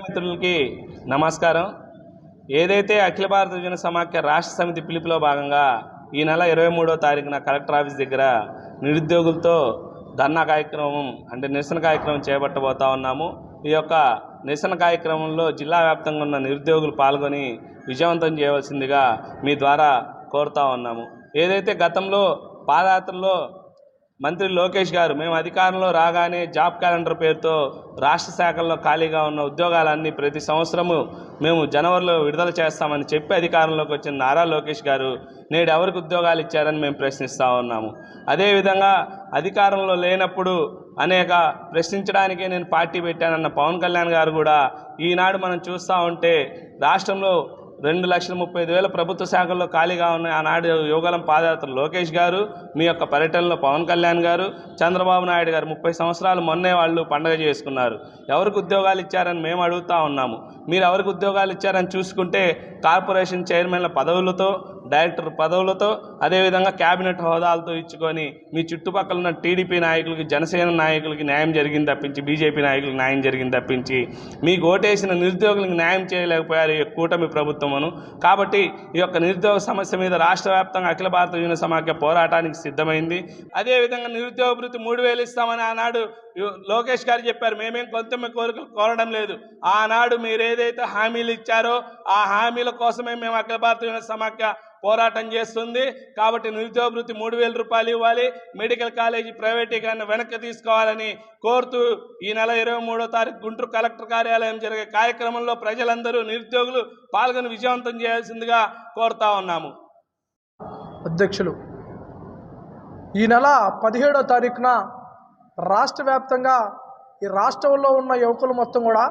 మిత్రులకి నమస్కారం. ఏదైతే అఖిల భారత జన సమాఖ్య రాష్ట్ర సమితి పిలుపులో భాగంగా ఈ నెల ఇరవై మూడో తారీఖున కలెక్టర్ ఆఫీస్ దగ్గర నిరుద్యోగులతో ధర్నా కార్యక్రమం అంటే నిరసన కార్యక్రమం చేపట్టబోతా ఉన్నాము. ఈ యొక్క నిరసన కార్యక్రమంలో జిల్లా వ్యాప్తంగా ఉన్న నిరుద్యోగులు పాల్గొని విజయవంతం చేయవలసిందిగా మీ ద్వారా కోరుతా ఉన్నాము. ఏదైతే గతంలో పాదయాత్రలో మంత్రి లోకేష్ గారు మేము అధికారంలో రాగానే జాబ్ క్యాలెండర్ పేరుతో రాష్ట్ర శాఖల్లో ఖాళీగా ఉన్న ఉద్యోగాలన్నీ ప్రతి సంవత్సరము మేము జనవరిలో విడుదల చేస్తామని చెప్పి అధికారంలోకి వచ్చిన నారా లోకేష్ గారు నేడు ఎవరికి ఉద్యోగాలు ఇచ్చారని మేము ప్రశ్నిస్తూ ఉన్నాము. అదేవిధంగా అధికారంలో లేనప్పుడు అనేక ప్రశ్నించడానికే నేను పార్టీ పెట్టానన్న పవన్ కళ్యాణ్ గారు కూడా ఈనాడు మనం చూస్తూ ఉంటే రాష్ట్రంలో రెండు లక్షల ముప్పై ఐదు వేల ప్రభుత్వ శాఖల్లో ఖాళీగా ఉన్నాయి ఆనాడు యోగాలం పాదయాత్ర లోకేష్ గారు మీ యొక్క పర్యటనలో పవన్ కళ్యాణ్ గారు చంద్రబాబు నాయుడు గారు ముప్పై సంవత్సరాలు మొన్నే వాళ్ళు పండగ చేసుకున్నారు. ఎవరికి ఉద్యోగాలు ఇచ్చారని మేము అడుగుతా ఉన్నాము. మీరు ఎవరికి ఉద్యోగాలు ఇచ్చారని చూసుకుంటే కార్పొరేషన్ చైర్మన్ల పదవులతో డైరెక్టర్ పదవులతో అదేవిధంగా క్యాబినెట్ హోదాలతో ఇచ్చుకొని మీ చుట్టుపక్కల ఉన్న టీడీపీ నాయకులకి జనసేన నాయకులకి న్యాయం జరిగింది తప్పించి బీజేపీ నాయకులకు న్యాయం జరిగింది తప్పించి మీకు ఓటేసిన నిరుద్యోగులకు న్యాయం చేయలేకపోయారు ఈ కూటమి ప్రభుత్వమును. కాబట్టి ఈ యొక్క నిరుద్యోగ సమస్య మీద రాష్ట్ర వ్యాప్తంగా అఖిల భారత యూనియన్ సమాఖ్య పోరాటానికి సిద్ధమైంది. అదేవిధంగా నిరుద్యోగ వృత్తి మూడు వేలు ఇస్తామని ఆనాడు లోకేష్ గారు చెప్పారు మేమేం కొంత కోరిక కోరడం లేదు. ఆనాడు మీరు ఏదైతే హామీలు ఇచ్చారో ఆ హామీల కోసమే మేము అఖిల భారత సమాఖ్య పోరాటం చేస్తుంది. కాబట్టి నిరుద్యోగ మూడు వేల రూపాయలు ఇవ్వాలి. మెడికల్ కాలేజీ ప్రైవేటీకరణ వెనక్కి తీసుకోవాలని కోరుతూ ఈ నెల ఇరవై మూడో తారీఖు గుంటూరు కలెక్టర్ కార్యాలయం జరిగే కార్యక్రమంలో ప్రజలందరూ నిరుద్యోగులు పాల్గొని విజయవంతం చేయాల్సిందిగా కోరుతా ఉన్నాము. అధ్యక్షులు ఈ నెల పదిహేడో తారీఖున రాష్ట్ర వ్యాప్తంగా ఈ రాష్ట్రంలో ఉన్న యువకులు మొత్తం కూడా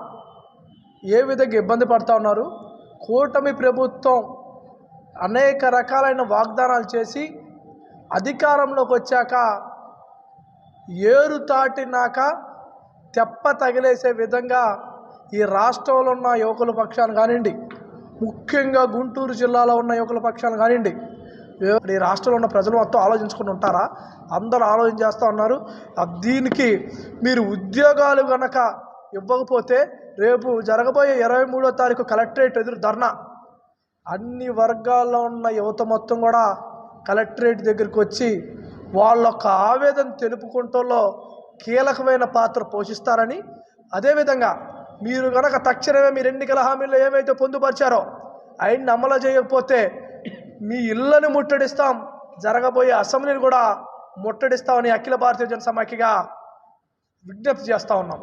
ఏ విధంగా ఇబ్బంది పడుతూ ఉన్నారు? కూటమి ప్రభుత్వం అనేక రకాలైన వాగ్దానాలు చేసి అధికారంలోకి వచ్చాక ఏరు తాటినాక తెప్ప తగిలేసే విధంగా ఈ రాష్ట్రంలో ఉన్న యువకుల పక్షాన్ని కానివ్వండి ముఖ్యంగా గుంటూరు జిల్లాలో ఉన్న యువకుల పక్షాన్ని కానివ్వండి ఈ రాష్ట్రంలో ఉన్న ప్రజలు మొత్తం ఆలోచించుకుని ఉంటారా? అందరూ ఆలోచన చేస్తూ ఉన్నారు. ఆ దీనికి మీరు ఉద్యోగాలు కనుక ఇవ్వకపోతే రేపు జరగబోయే ఇరవై మూడో తారీఖు కలెక్టరేట్ ఎదురు ధర్నా. అన్ని వర్గాల్లో ఉన్న యువత మొత్తం కూడా కలెక్టరేట్ దగ్గరికి వచ్చి వాళ్ళ యొక్క ఆవేదన తెలుపుకుంటలో కీలకమైన పాత్ర పోషిస్తారని అదేవిధంగా మీరు కనుక తక్షణమే మీరు ఎన్నికల హామీలో ఏమైతే పొందుపరిచారో ఆయన్ని అమలు చేయకపోతే మీ ఇళ్ళను ముట్టడిస్తాం. జరగబోయే అసెంబ్లీని కూడా ముట్టడిస్తామని అఖిల భారతీయ జన సమాఖ్యగా విజ్ఞప్తి చేస్తూ ఉన్నాం.